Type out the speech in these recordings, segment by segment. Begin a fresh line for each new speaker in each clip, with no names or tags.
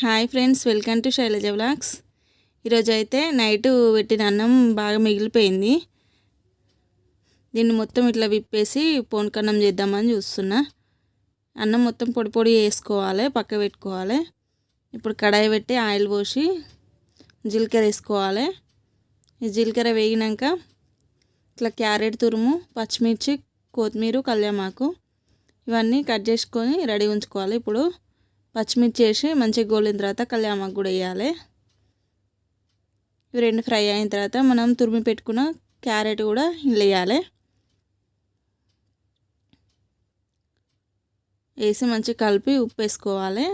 Hi friends welcome to Shailaja blogs ఈరోజు అయితే night పెట్టిన అన్నం బాగా మిగిలిపోయింది. దీన్ని మొత్తం ఇట్లా విప్పేసి పోన్కన్నం చేద్దామని చూస్తున్నా. అన్నం మొత్తం పొడి పొడి వేసుకోవాలి పక్క పెట్టుకోవాలి. ఇప్పుడు కడాయి పెట్టి ఆయిల్ పోసి జీలకర్ర వేసుకోవాలి. ఈ జీలకర్ర వేగినాక ఇట్లా క్యారెట్ తురుము పచ్చిమిర్చి కొత్తిమీర కళ్యామాకు ఇవన్నీ కట్ చేసుకొని రెడీ ఉంచుకోవాలి. ఇప్పుడు పచ్చిమిర్చి వేసి మంచిగా గోలిన తర్వాత కళ్యామాకు కూడా వేయాలి. ఇవి రెండు ఫ్రై అయిన తర్వాత మనం తురిమి పెట్టుకున్న క్యారెట్ కూడా వేయాలి. వేసి మంచిగా కలిపి ఉప్పు వేసుకోవాలి.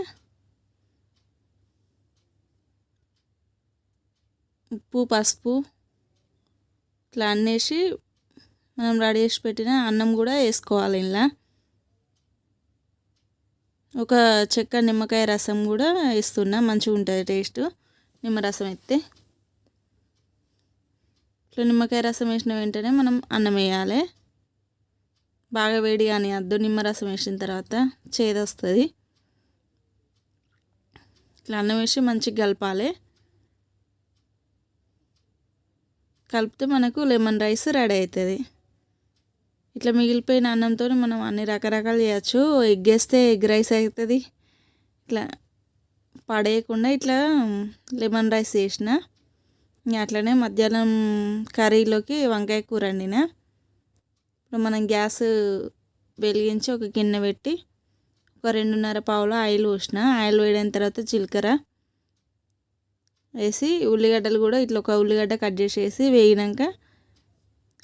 ఉప్పు పసుపు ఇట్లా అన్నేసి మనం రెడీ చేసి పెట్టిన అన్నం కూడా వేసుకోవాలి ఇలా ఒక చెక్క నిమ్మకాయ రసం కూడా ఇస్తున్నా మంచిగా ఉంటుంది టేస్ట్. నిమ్మరసం ఎత్తే ఇట్లా నిమ్మకాయ రసం వేసిన వెంటనే మనం అన్నం వేయాలి. బాగా వేడి కానీ అద్దు నిమ్మరసం వేసిన తర్వాత చేదొస్తుంది ఇట్లా అన్నం వేసి మంచిగా కలపాలి. కలిపితే మనకు లెమన్ రైస్ రెడీ అవుతుంది. ఇట్లా మిగిలిపోయిన అన్నంతో మనం అన్ని రకరకాలు చేయొచ్చు. ఎగ్ వేస్తే ఎగ్ రైస్ అవుతుంది ఇట్లా పడేయకుండా ఇట్లా లెమన్ రైస్ చేసిన. అట్లనే మధ్యాహ్నం కర్రీలోకి వంకాయ కూర వండిన. ఇప్పుడు మనం గ్యాస్ వెలిగించి ఒక గిన్నె పెట్టి ఒక రెండున్నర పావులో ఆయిల్ పోసిన. ఆయిల్ వేడిన తర్వాత జీలకర్ర వేసి ఉల్లిగడ్డలు కూడా ఇట్లా ఒక ఉల్లిగడ్డ కట్ చేసేసి వేగినాక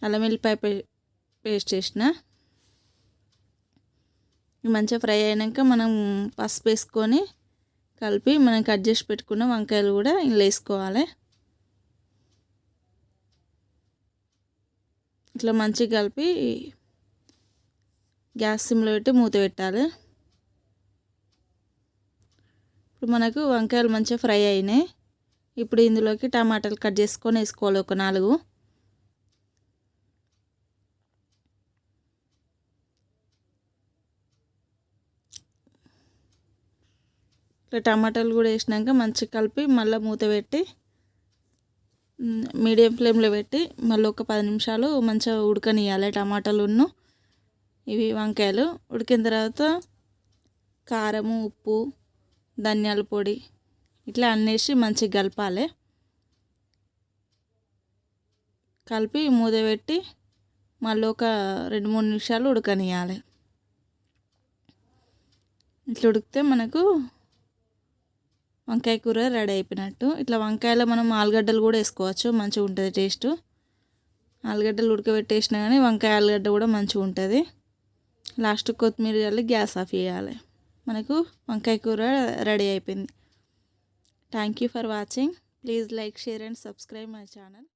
అల్లం వెల్లిపాయ పేస్ట్ చేసిన. మంచిగా ఫ్రై అయినాక మనం పసుపు వేసుకొని కలిపి మనం కట్ చేసి పెట్టుకున్న వంకాయలు కూడా ఇలా వేసుకోవాలి. ఇట్లా మంచిగా కలిపి గ్యాస్ సిమ్లో పెట్టి మూత పెట్టాలి. ఇప్పుడు మనకు వంకాయలు మంచిగా ఫ్రై అయినాయి. ఇప్పుడు ఇందులోకి టమాటాలు కట్ చేసుకొని వేసుకోవాలి ఒక నాలుగు. ఇట్లా టమాటాలు కూడా వేసినాక మంచిగా కలిపి మళ్ళీ మూత పెట్టి మీడియం ఫ్లేమ్లో పెట్టి మళ్ళీ ఒక పది నిమిషాలు మంచిగా ఉడకనియాలి టమాటాలును ఇవి వంకాయలు ఉడికిన తర్వాత కారము ఉప్పు ధనియాల పొడి ఇట్లా అన్నేసి మంచిగా కలపాలి. కలిపి మూత పెట్టి మళ్ళీ ఒక రెండు మూడు నిమిషాలు ఉడకనియాలి ఇట్లా ఉడికితే మనకు వంకాయ కూర రెడీ అయిపోయినట్టు. ఇట్లా వంకాయలో మనం ఆలుగడ్డలు కూడా వేసుకోవచ్చు మంచిగా ఉంటుంది టేస్ట్. ఆలుగడ్డలు ఉడకబెట్టేసినా కానీ వంకాయ ఆలుగడ్డ కూడా మంచిగా ఉంటుంది. లాస్ట్ కొత్తిమీర చల్లి గ్యాస్ ఆఫ్ చేయాలి. మనకు వంకాయ కూర రెడీ అయిపోయింది. Thank you for watching please like share and subscribe my channel